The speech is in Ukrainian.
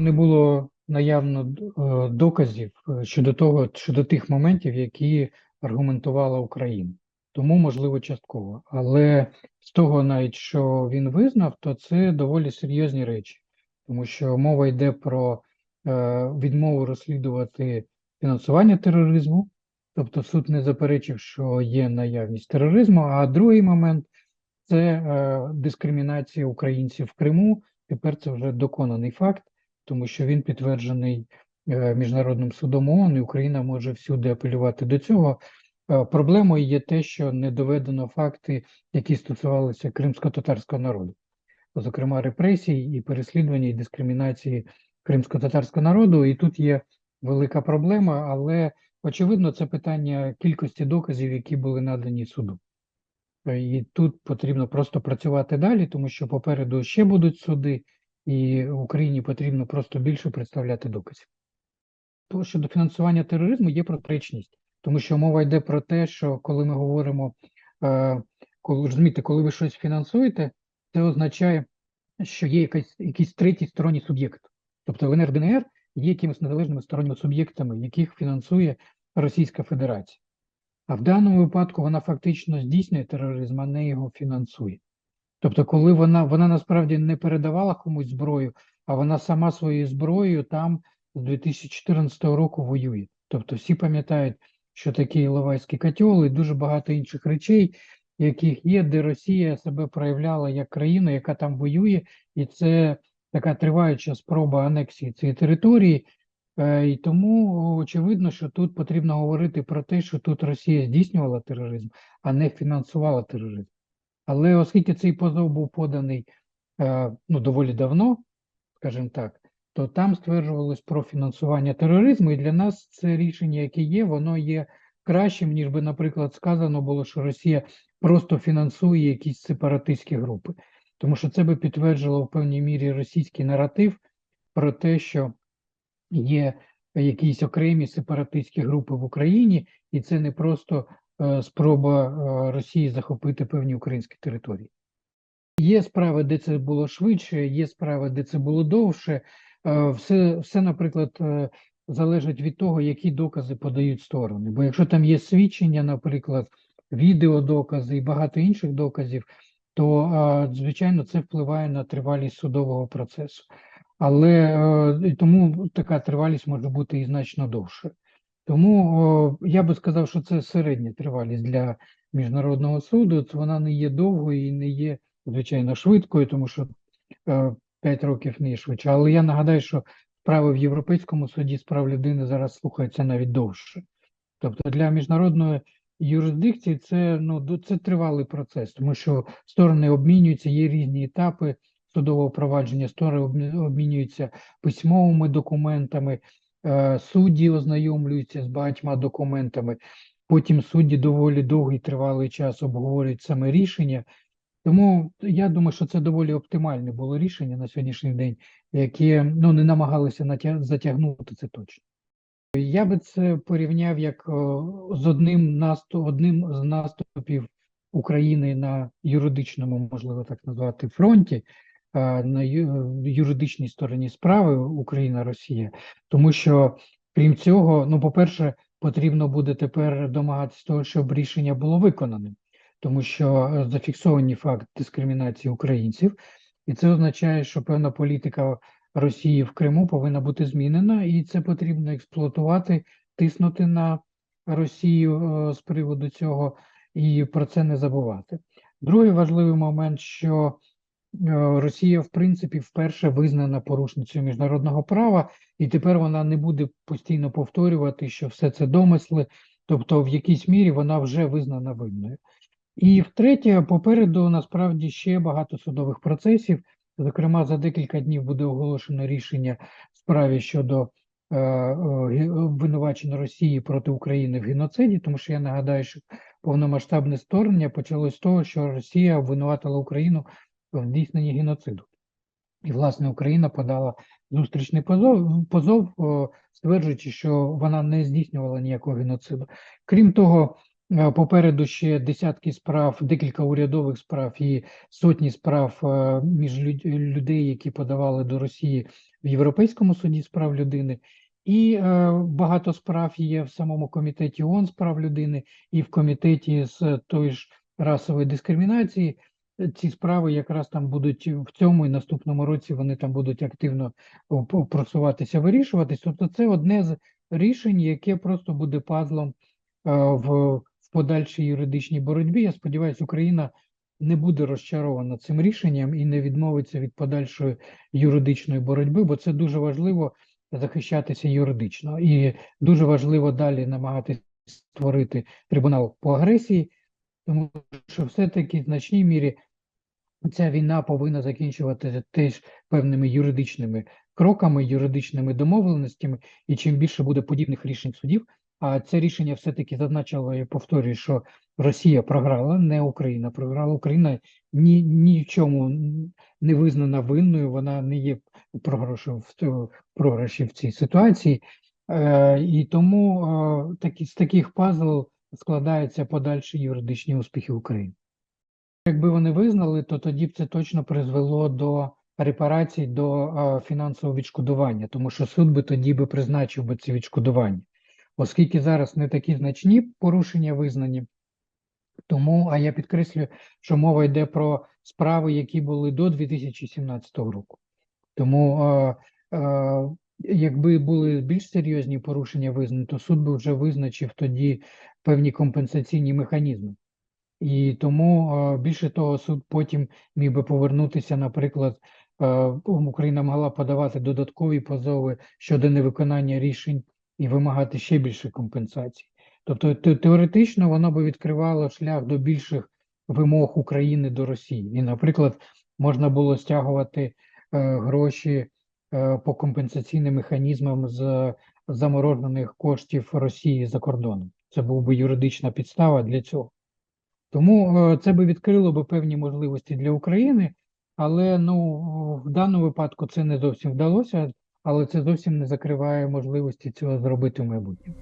не було наявно е, доказів е, щодо того, щодо тих моментів, які аргументувала Україна. Тому, можливо, частково. Але з того, навіть що він визнав, то це доволі серйозні речі, тому що мова йде про е, відмову розслідувати фінансування тероризму, тобто суд не заперечив, що є наявність тероризму. А другий момент це дискримінація українців в Криму. Тепер це вже доконаний факт, тому що він підтверджений е, Міжнародним судом ООН, і Україна може всюди апелювати до цього. Е, Проблемою є те, що не доведено факти, які стосувалися кримсько-татарського народу, зокрема репресій і переслідування і дискримінації кримсько-татарського народу. І тут є велика проблема, але очевидно, це питання кількості доказів, які були надані суду. Е, І тут потрібно просто працювати далі, тому що попереду ще будуть суди, і Україні потрібно просто більше представляти доказів. То щодо фінансування тероризму є протирічність, тому що мова йде про те, що коли ми говоримо, е, коли розумієте, коли ви щось фінансуєте, це означає, що є якийсь, якийсь третій сторонній суб'єкт. Тобто ЛНР ДНР є якимись незалежними сторонніми суб'єктами, яких фінансує Російська Федерація. А в даному випадку вона фактично здійснює тероризм, а не його фінансує. Тобто, коли вона вона насправді не передавала комусь зброю, а вона сама своєю зброєю там з 2014 року воює. Тобто, всі пам'ятають, що таке Іловайський котел і дуже багато інших речей, яких є, де Росія себе проявляла як країна, яка там воює, і це така триваюча спроба анексії цієї території. Е, І тому очевидно, що тут потрібно говорити про те, що тут Росія здійснювала тероризм, а не фінансувала тероризм. Але оскільки цей позов був поданий е, ну, доволі давно, скажімо так, то там стверджувалось про фінансування тероризму, і для нас це рішення, яке є, воно є кращим, ніж би, наприклад, сказано було, що Росія просто фінансує якісь сепаратистські групи. Тому що це би підтверджило в певній мірі російський наратив про те, що є якісь окремі сепаратистські групи в Україні, і це не просто спроба е, Росії захопити певні українські території. Є справи, де це було швидше, є справи, де це було довше. Е, Все, все, наприклад, е, залежить від того, які докази подають сторони. Бо якщо там є свідчення, наприклад, відеодокази і багато інших доказів, то, е, звичайно, це впливає на тривалість судового процесу. Але е, тому така тривалість може бути і значно довше. Тому о, я би сказав, що це середня тривалість для міжнародного суду. Це вона не є довгою і не є, звичайно, швидкою, тому що е, 5 років не швидше. Але я нагадаю, що справи в Європейському суді з прав людини зараз слухаються навіть довше. Тобто для міжнародної юрисдикції це ну це тривалий процес, тому що сторони обмінюються, є різні етапи судового провадження, сторони обмінюються письмовими документами, судді ознайомлюються з багатьма документами. Потім судді доволі довгий тривалий час обговорюють саме рішення. Тому я думаю, що це доволі оптимальне було рішення на сьогоднішній день, яке ну не намагалися затягнути це точно. Я би це порівняв як з одним наступ, одним з наступів України на юридичному, можливо так назвати, фронті, на юридичній стороні справи Україна-Росія, тому що крім цього, ну, по-перше, потрібно буде тепер домагатися того, щоб рішення було виконаним, тому що е, зафіксований факт дискримінації українців, і це означає, що певна політика Росії в Криму повинна бути змінена, і це потрібно експлуатувати, тиснути на Росію е, з приводу цього і про це не забувати. Другий важливий момент, що Росія, в принципі, вперше визнана порушницею міжнародного права, і тепер вона не буде постійно повторювати, що все це домисли, тобто в якійсь мірі вона вже визнана винною. І втретє, попереду насправді ще багато судових процесів. Зокрема, за декілька днів буде оголошено рішення справі щодо е, е, обвинувачення Росії проти України в геноциді, тому що я нагадаю, що повномасштабне вторгнення почалось з того, що Росія обвинуватила Україну здійсненні геноциду. І, власне, Україна подала зустрічний позов, позов стверджуючи, що вона не здійснювала ніякого геноциду. Крім того, Е, Попереду ще десятки справ, декілька урядових справ і сотні справ е, між люд- людей, які подавали до Росії в Європейському суді з прав людини, і е, багато справ є в самому комітеті ООН з прав людини і в комітеті з тої ж расової дискримінації. Ці справи якраз там будуть в цьому і наступному році вони там будуть активно просуватися, вирішуватись. Тобто це одне з рішень, яке просто буде пазлом е, в подальшій юридичній боротьбі. Я сподіваюся, Україна не буде розчарована цим рішенням і не відмовиться від подальшої юридичної боротьби, бо це дуже важливо захищатися юридично. І дуже важливо далі намагатися створити трибунал по агресії, тому що все-таки в значній мірі ця війна повинна закінчуватися теж певними юридичними кроками, юридичними домовленостями, і чим більше буде подібних рішень судів, а це рішення все-таки зазначило, я повторюю, що Росія програла, не Україна програла. Україна ні, ні в чому не визнана винною, вона не є програшем в програші в цій ситуації. Е, і тому е, такі, з таких пазл складаються подальші юридичні успіхи України. Якби вони визнали, то тоді б це точно призвело до репарацій, до фінансового відшкодування, тому що суд би тоді би призначив би ці відшкодування. Оскільки зараз не такі значні порушення визнані, тому, а я підкреслюю, що мова йде про справи, які були до 2017 року. Тому, е, е, якби були більш серйозні порушення визнані, то суд би вже визначив тоді певні компенсаційні механізми. І тому більше того, суд потім міг би повернутися, наприклад, Україна могла подавати додаткові позови щодо невиконання рішень і вимагати ще більше компенсацій. Тобто теоретично воно би відкривало шлях до більших вимог України до Росії. І, наприклад, можна було стягувати е, гроші е, по компенсаційним механізмам з заморожених коштів Росії за кордоном. Це був би юридична підстава для цього. Тому е, це би відкрило би певні можливості для України, але ну в даному випадку це не зовсім вдалося, але це зовсім не закриває можливості цього зробити в майбутньому.